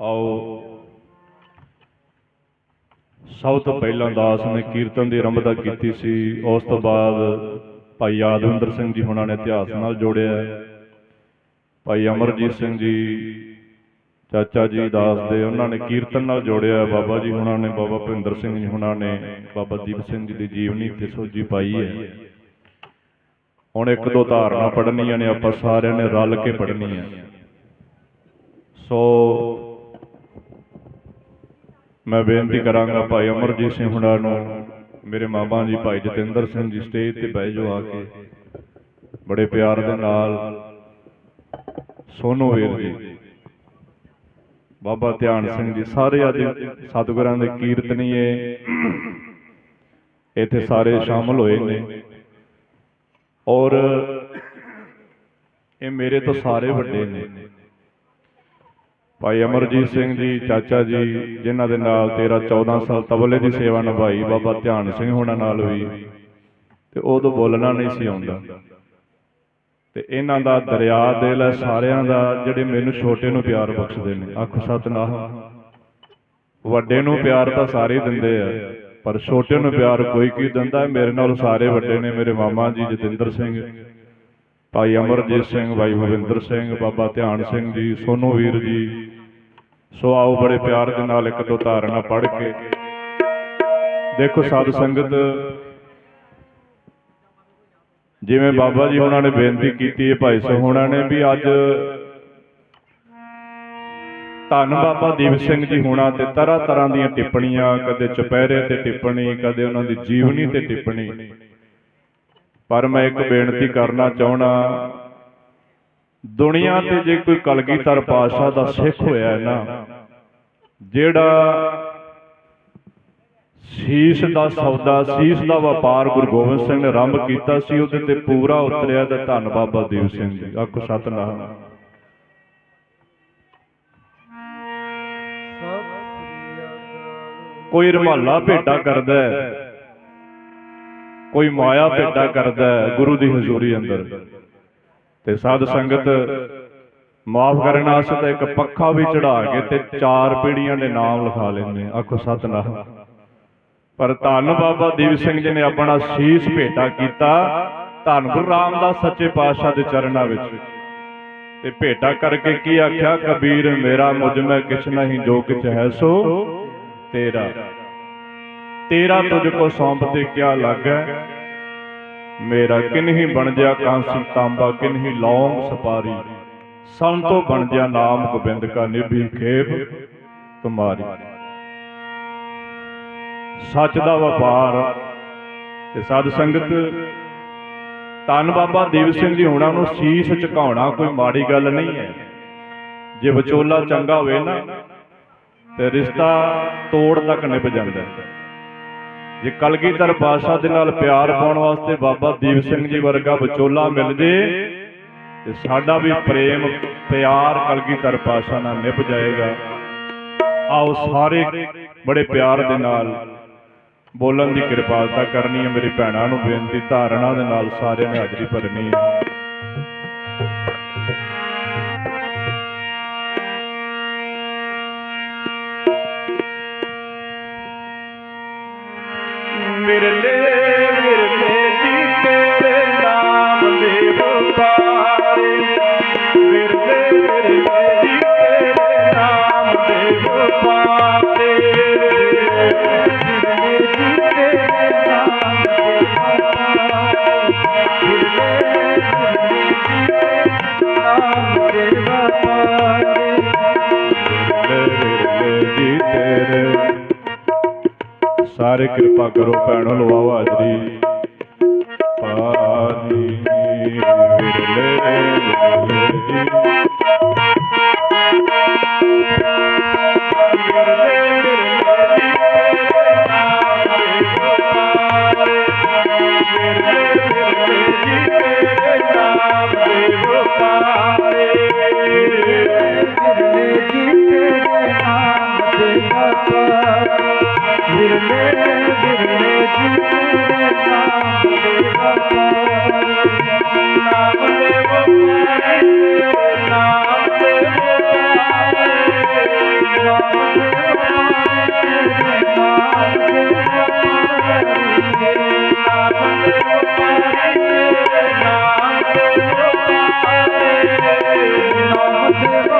ਆਓ। ਸਭ ਤੋਂ ਪਹਿਲਾਂ ਦਾਸ ਨੇ ਕੀਰਤਨ ਦੀ ਆਰੰਭਤਾ ਕੀਤੀ ਸੀ। ਉਸ ਤੋਂ ਬਾਅਦ ਭਾਈ ਯਾਦਵਿੰਦਰ ਸਿੰਘ ਜੀ ਹੁਣਾਂ ਨੇ ਇਤਿਹਾਸ ਨਾਲ ਜੋੜਿਆ। ਭਾਈ ਅਮਰਜੀਤ ਸਿੰਘ ਜੀ, ਚਾਚਾ ਜੀ ਦਾਸ ਦੇ, ਉਹਨਾਂ ਨੇ ਕੀਰਤਨ ਨਾਲ ਜੋੜਿਆ। ਬਾਬਾ ਜੀ ਹੁਣਾਂ ਨੇ, ਬਾਬਾ ਭਿੰਦਰ ਸਿੰਘ ਜੀ ਹੁਣਾਂ ਨੇ, ਬਾਬਾ ਦੀਪ ਸਿੰਘ ਜੀ ਦੀ ਜੀਵਨੀ ਤੇ ਸੋਝੀ ਪਾਈ ਹੈ। ਹੁਣ ਇੱਕ ਦੋ ਧਾਰਨਾ ਪੜ੍ਹਨੀਆਂ ਨੇ, ਆਪਾਂ ਸਾਰਿਆਂ ਨੇ ਰਲ ਕੇ ਪੜ੍ਹਨੀਆਂ। ਸੋ ਮੈਂ ਬੇਨਤੀ ਕਰਾਂਗਾ ਭਾਈ ਅਮਰਜੀਤ ਸਿੰਘ ਹੁਣਾਂ ਨੂੰ, ਮੇਰੇ ਮਾਮਾ ਜੀ ਭਾਈ ਜਤਿੰਦਰ ਸਿੰਘ ਜੀ ਸਟੇਜ ਤੇ ਬਹਿ ਜਾਓ ਆ ਕੇ। ਬੜੇ ਪਿਆਰ ਦੇ ਨਾਲ ਸੋਨੂ ਵੀਰ ਜੀ, ਬਾਬਾ ਧਿਆਨ ਸਿੰਘ ਜੀ, ਸਾਰੇ ਅੱਜ ਸਤਿਗੁਰਾਂ ਦੇ ਕੀਰਤਨੀਏ ਇੱਥੇ ਸਾਰੇ ਸ਼ਾਮਲ ਹੋਏ ਨੇ। ਔਰ ਇਹ ਮੇਰੇ ਤੋਂ ਸਾਰੇ ਵੱਡੇ ਨੇ। ਭਾਈ ਅਮਰਜੀਤ ਸਿੰਘ ਜੀ, ਚਾਚਾ ਜੀ, ਜਿਨ੍ਹਾਂ ਦੇ ਨਾਲ 13 14 ਸਾਲ ਤਬਲੇ ਦੀ ਸੇਵਾ ਨਿਭਾਈ, ਬਾਬਾ ਧਿਆਨ ਸਿੰਘ ਹੋਣਾ ਨਾਲ ਵੀ। ਤੇ ਉਦੋਂ ਬੋਲਣਾ ਨਹੀਂ ਸੀ ਆਉਂਦਾ। ਤੇ ਇਹਨਾਂ ਦਾ ਦਰਿਆ ਦਿਲ ਹੈ, ਸਾਰਿਆਂ ਦਾ, ਜਿਹੜੇ ਮੈਨੂੰ ਛੋਟੇ ਨੂੰ ਪਿਆਰ ਬਖਸ਼ਦੇ ਨੇ। ਆਖੋ, ਸਤਨਾਮ। ਵੱਡੇ ਨੂੰ ਪਿਆਰ ਤਾਂ ਸਾਰੇ ਦਿੰਦੇ ਆ, ਪਰ ਛੋਟੇ ਨੂੰ ਪਿਆਰ ਕੋਈ ਕੀ ਦਿੰਦਾ? ਮੇਰੇ ਨਾਲ ਸਾਰੇ ਵੱਡੇ ਨੇ, ਮੇਰੇ ਮਾਮਾ ਜੀ, ਜਤਿੰਦਰ ਸਿੰਘ। ਭਾਈ ਅਮਰਜੀਤ ਸਿੰਘ ਭਾਈ ਭਵਿੰਦਰ ਸਿੰਘ ਬਾਬਾ ਧਿਆਨ ਸਿੰਘ ਜੀ ਸੋਨੂ ਵੀਰ ਜੀ। ਸੋ ਆਓ ਬੜੇ ਪਿਆਰ ਦੇ ਨਾਲ ਇੱਕ ਦੋ ਧਾਰਨਾ ਪੜ੍ਹ ਕੇ। ਦੇਖੋ ਸਾਧ ਸੰਗਤ ਜਿਵੇਂ ਬਾਬਾ ਜੀ ਉਹਨਾਂ ਨੇ ਬੇਨਤੀ ਕੀਤੀ ਹੈ ਭਾਈ ਸੋਹਣਾ ਨੇ ਵੀ ਅੱਜ ਧੰਨ ਬਾਬਾ ਦੀਪ ਸਿੰਘ ਜੀ ਹੋਣਾ ਤੇ ਤਰ੍ਹਾਂ ਤਰ੍ਹਾਂ ਦੀਆਂ ਟਿੱਪਣੀਆਂ ਕਦੇ ਚੁਪਹਿਰੇ ਤੇ ਟਿੱਪਣੀ ਕਦੇ ਉਹਨਾਂ ਦੀ ਜੀਵਨੀ ਤੇ ਟਿੱਪਣੀ। ਪਰ ਮੈਂ ਇੱਕ ਬੇਨਤੀ ਕਰਨਾ ਚਾਹਣਾ ਦੁਨੀਆ ਤੇ ਜੇ ਕੋਈ ਕਲਗੀਧਰ ਪਾਤਸ਼ਾਹ ਦਾ ਸਿੱਖ ਹੋਇਆ ਹੈ ਨਾ ਜਿਹੜਾ ਸੀਸ ਦਾ ਸੌਦਾ ਸੀਸ ਦਾ ਵਪਾਰ ਗੁਰੂ ਗੋਬਿੰਦ ਸਿੰਘ ਨੇ ਆਰੰਭ ਕੀਤਾ ਸੀ ਉਹਦੇ ਤੇ ਪੂਰਾ ਉਤਰਿਆ ਤੇ ਧੰਨ ਬਾਬਾ ਦੀਪ ਸਿੰਘ ਜੀ। ਆਖੋ ਸਤਨਾਮ। ਕੋਈ ਰਮਾਲਾ ਭੇਟਾ ਕਰਦਾ ਹੈ। ਕੋਈ ਮਾਇਆ ਭੇਟਾ ਕਰਦਾ ਹੈ ਗੁਰੂ ਦੀ ਹਜ਼ੂਰੀ ਅੰਦਰ। ਤੇ ਸਾਧ ਸੰਗਤ ਮਾਫ ਕਰਨ ਵਾਸਤੇ ਤਾਂ ਇੱਕ ਪੱਖਾ ਵੀ ਚੜਾ ਕੇ ਤੇ ਚਾਰ ਪੀੜੀਆਂ ਦੇ ਨਾਮ ਲਿਖਾ ਲੈਂਦੇ ਆਖੋ ਸਤਨਾਮ। ਪਰ ਧੰਨ ਬਾਬਾ ਦੀਪ ਸਿੰਘ ਜੀ ਨੇ ਆਪਣਾ ਸੀਸ ਭੇਟਾ ਕੀਤਾ ਧੰਨ ਗੁਰੂ ਰਾਮਦਾਸ ਸੱਚੇ ਪਾਤਸ਼ਾਹ ਦੇ ਚਰਨਾਂ ਵਿੱਚ। ਤੇ ਭੇਟਾ ਕਰਕੇ ਕੀ ਆਖਿਆ? ਕਬੀਰ ਮੇਰਾ ਮੁਝ ਮੈਂ ਕਿਛ ਨਹੀਂ ਜੋ ਕਿਛ ਹੈ ਸੋ ਤੇਰਾ। ਤੇਰਾ ਤੁਝ ਕੋ ਸੌਂਪ ਤੇ ਕਿਆ ਲੱਗੈ? ਮੇਰਾ ਕਿਨਹੀ ਬਣ ਜਾ ਕਾਂਸੀ ਤਾਂਬਾ ਕਿਨਹੀ ਲੌਂਗ ਸਪਾਰੀ। ਸੰਤੋ ਬਣ ਜਾ ਨਾਮ ਗੋਬਿੰਦ ਕਾ ਨਿਭੀ ਖੇਪ ਤੁਮਾਰੀ। ਸੱਚ ਦਾ ਵਪਾਰ ਤੇ ਸਾਧ ਸੰਗਤ, ਧੰਨ ਬਾਬਾ ਦੀਪ ਸਿੰਘ ਜੀ ਹੋਣਾ ਨੂੰ ਸੀਸ ਝੁਕਾਉਣਾ ਕੋਈ ਮਾੜੀ ਗੱਲ ਨਹੀਂ ਹੈ। ਜੇ ਵਿਚੋਲਾ ਚੰਗਾ ਹੋਵੇ ਨਾ, ਤੇ ਰਿਸ਼ਤਾ ਤੋੜ ਤੱਕ ਨਿਭ ਜਾਂਦਾ ਹੈ। ਜੇ ਕਲਗੀਧਰ ਪਾਤਸ਼ਾਹ ਦੇ ਨਾਲ ਪਿਆਰ ਪਾਉਣ ਵਾਸਤੇ ਬਾਬਾ ਦੀਪ ਸਿੰਘ ਜੀ ਵਰਗਾ ਵਿਚੋਲਾ ਮਿਲ ਜੇ, ਤੇ ਸਾਡਾ ਵੀ ਪ੍ਰੇਮ, ਪਿਆਰ ਕਲਗੀਧਰ ਪਾਤਸ਼ਾਹ ਨਾਲ ਨਿਭ ਜਾਏਗਾ। ਆਓ ਸਾਰੇ ਬੜੇ ਪਿਆਰ ਦੇ ਨਾਲ ਬੋਲਣ ਦੀ ਕਿਰਪਾਲਤਾ ਕਰਨੀ ਹੈ। ਮੇਰੀ ਭੈਣਾਂ ਨੂੰ ਬੇਨਤੀ, ਧਾਰਨਾ ਦੇ ਨਾਲ ਸਾਰਿਆਂ ਨੇ ਹਾਜ਼ਰੀ ਭਰਨੀ ਹੈ। ਸਾਰੇ ਕਿਰਪਾ ਕਰੋ ਭੈਣੋ ਲਵਾਓ ਹਾਜ਼ਰੀ ਸਤਿਗੁਰੂ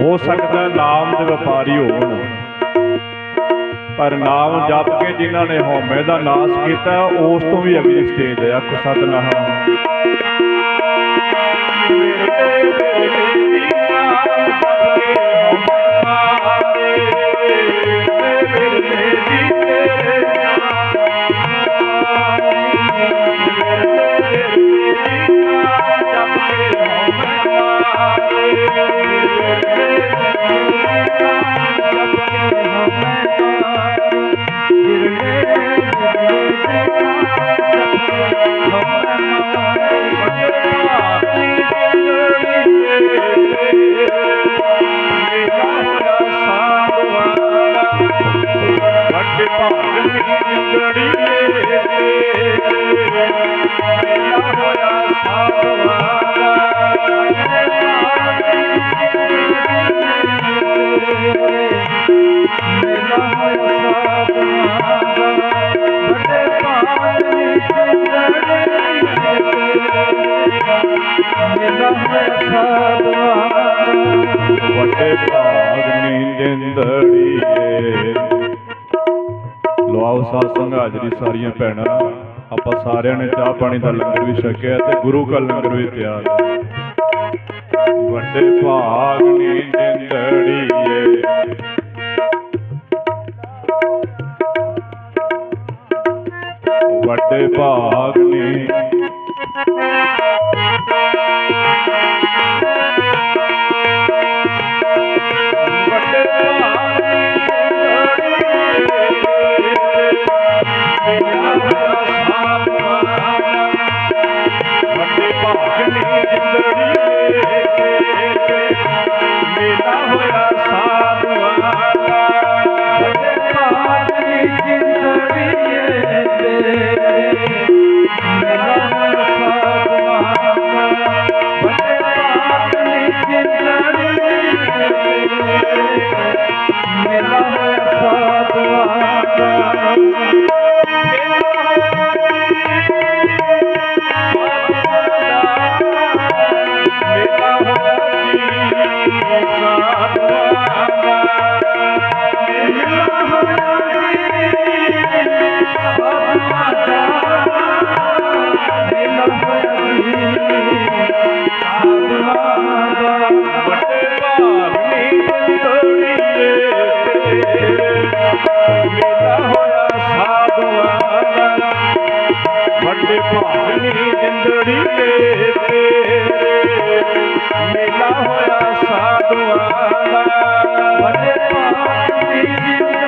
ਹੋ ਸਕਦਾ ਨਾਮ ਦੇ ਵਪਾਰੀ ਹੋਣ। ਪਰ ਨਾਮ ਜਪ ਕੇ ਜਿਨ੍ਹਾਂ ਨੇ ਹਉਮੈ ਦਾ ਨਾਸ਼ ਕੀਤਾ, ਉਸ ਤੋਂ ਵੀ ਅਗਲੀ ਸਟੇਜ ਹੈ। ਅੱਖ ਸਤਨਾਮ। ਵੱਡੇ ਸਾਧਵਾਂ ਵੱਡੇ ਭਾਗ ਨੀਂਦੜੀਏ ਲਵਾਓ ਸਾਧ ਸੰਗ ਹਾਜ਼ਰੀ ਸਾਰੀਆਂ ਭੈਣਾਂ ਆਪਾਂ ਸਾਰਿਆਂ ਨੇ ਚਾਹ ਪਾਣੀ ਦਾ ਲੰਗਰ ਵੀ ਛਕਿਆ ਤੇ ਗੁਰੂ ਕਾ ਲੰਗਰ ਵੀ ਤਿਆਰ ਵੱਡੇ ਭਾਗ ਨੀਂਦੜੀਏ ਵੱਡੇ ਭਾਗ ਨੀ। Thank you. ਮੇਲਾ ਹੋਇਆ ਸਾਧੂਆਂ ਦਾ ਵੱਡੇ ਭਾਗਨੀ ਜਿੰਦੜੀਏ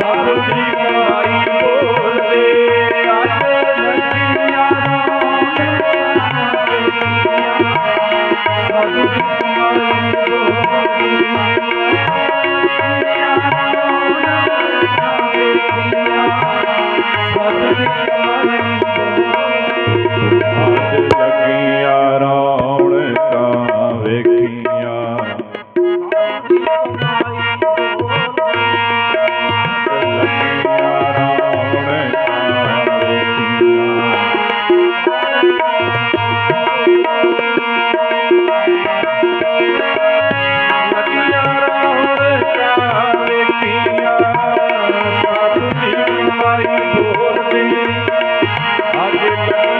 ਸਾਧੂ ਜੀ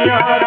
Yeah.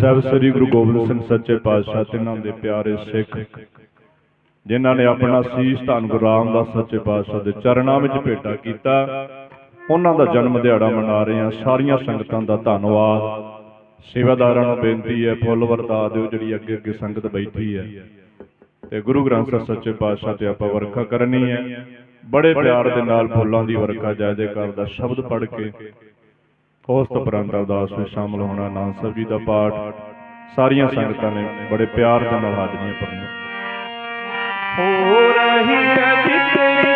ਸਾਹਿਬ, ਸ੍ਰੀ ਗੁਰੂ ਗੋਬਿੰਦ ਸਿੰਘ ਸੱਚੇ ਪਾਤਸ਼ਾਹ, ਤਿੰਨਾਂ ਦੇ ਪਿਆਰੇ ਸਿੱਖ, ਜਿਨ੍ਹਾਂ ਨੇ ਆਪਣਾ ਸੀਸ ਧੰਨ ਗੁਰੂ ਰਾਮਦਾਸ ਸੱਚੇ ਪਾਤਸ਼ਾਹ ਦੇ ਚਰਨਾਂ ਵਿੱਚ ਭੇਟਾ ਕੀਤਾ, ਉਹਨਾਂ ਦਾ ਜਨਮ ਦਿਹਾੜਾ ਮਨਾ ਰਹੇ ਹਾਂ। ਸਾਰੀਆਂ ਸੰਗਤਾਂ ਦਾ ਧੰਨਵਾਦ। ਸੇਵਾਦਾਰਾਂ ਨੂੰ ਬੇਨਤੀ ਹੈ, ਫੁੱਲ ਵਰਤਾ ਦਿਓ, ਜਿਹੜੀ ਅੱਗੇ ਅੱਗੇ ਸੰਗਤ ਬੈਠੀ ਹੈ। ਤੇ ਗੁਰੂ ਗ੍ਰੰਥ ਸਾਹਿਬ ਸੱਚੇ ਪਾਤਸ਼ਾਹ ਤੇ ਆਪਾਂ ਵਰਖਾ ਕਰਨੀ ਹੈ। ਬੜੇ ਪਿਆਰ ਦੇ ਨਾਲ ਫੁੱਲਾਂ ਦੀ ਵਰਖਾ ਜਾਇਦੇ ਕਰਦਾ ਸ਼ਬਦ ਪੜ੍ਹ ਕੇ। ਉਸ ਤੋਂ ਉਪਰੰਤ ਅਰਦਾਸ ਵਿੱਚ ਸ਼ਾਮਲ ਹੋਣਾ ਆਨੰਦ ਸਾਹਿਬ ਜੀ ਦਾ ਪਾਠ। ਸਾਰੀਆਂ ਸੰਗਤਾਂ ਨੇ ਬੜੇ ਪਿਆਰ ਦੇ ਨਾਲ ਹਾਜ਼ਰੀਆਂ ਭਰੀਆਂ। ਹੋ ਰਹੀ ਹੈ ਜੀ ਤੇਰੀ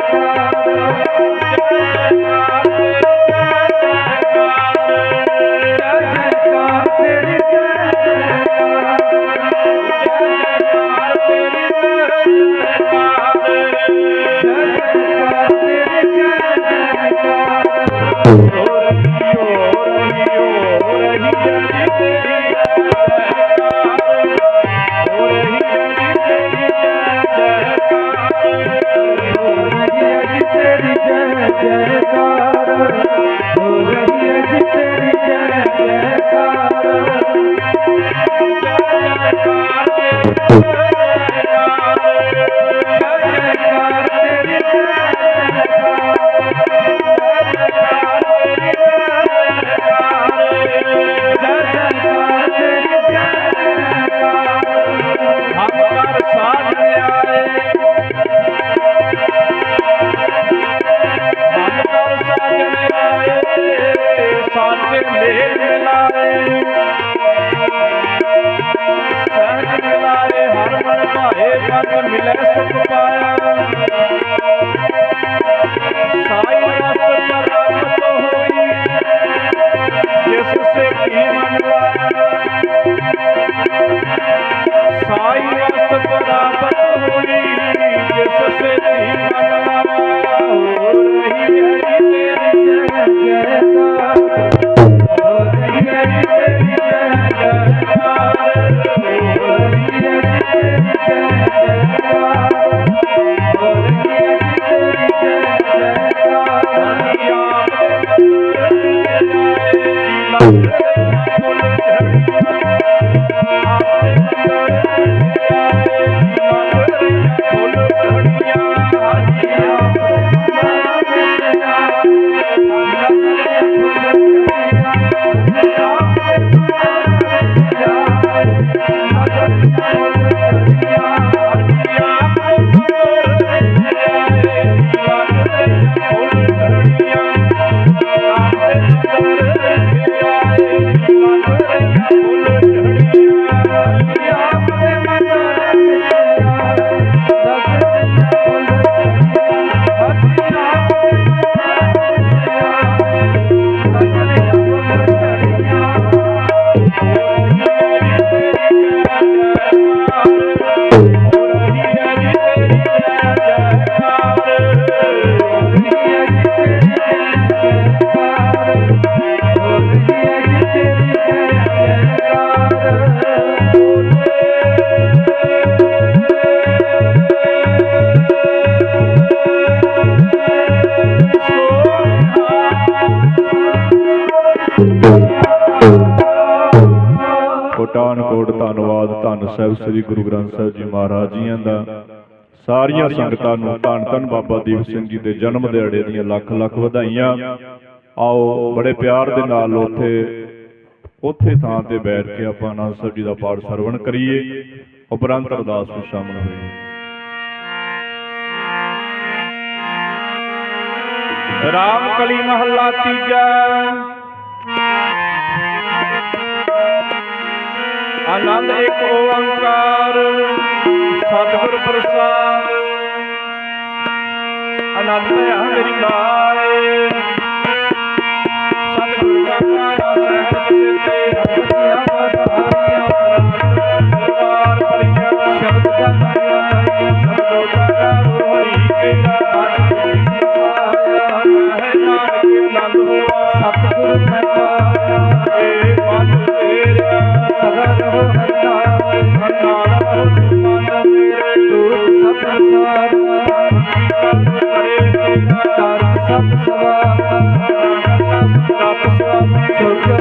Thank you. ਸਾਹਿਬ ਸ੍ਰੀ ਗੁਰੂ ਗ੍ਰੰਥ ਸਾਹਿਬ ਜੀ ਮਹਾਰਾਜ ਜੀਆਂ ਦਾ। ਸਾਰੀਆਂ ਸੰਗਤਾਂ ਨੂੰ ਧੰਨ ਧੰਨ ਬਾਬਾ ਦੀਪ ਸਿੰਘ ਜੀ ਦੇ ਜਨਮ ਦਿਹਾੜੇ ਦੀਆਂ ਲੱਖ ਲੱਖ ਵਧਾਈਆਂ। ਆਓ ਬੜੇ ਪਿਆਰ ਦੇ ਨਾਲ ਉੱਥੇ ਉੱਥੇ ਥਾਂ ਤੇ ਬੈਠ ਕੇ ਆਪਾਂ ਅਨੰਦ ਸਾਹਿਬ ਜੀ ਦਾ ਪਾਠ ਸਰਵਣ ਕਰੀਏ। ਉਪਰੰਤ ਅਰਦਾਸ ਵਿੱਚ ਸ਼ਾਮਲ ਹੋਈਏ। ਰਾਮ ਕਲੀ ਮਹੱਲਾ ਤੀਜਾ। ਆਨੰਦ ਇੱਕ ਓੰਕਾਰ ਸਤਿਗੁਰ ਪ੍ਰਸਾਦ। ਆਨੰਦ ਹੈ ਹਰਿ ਨਾਮ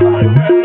Bye.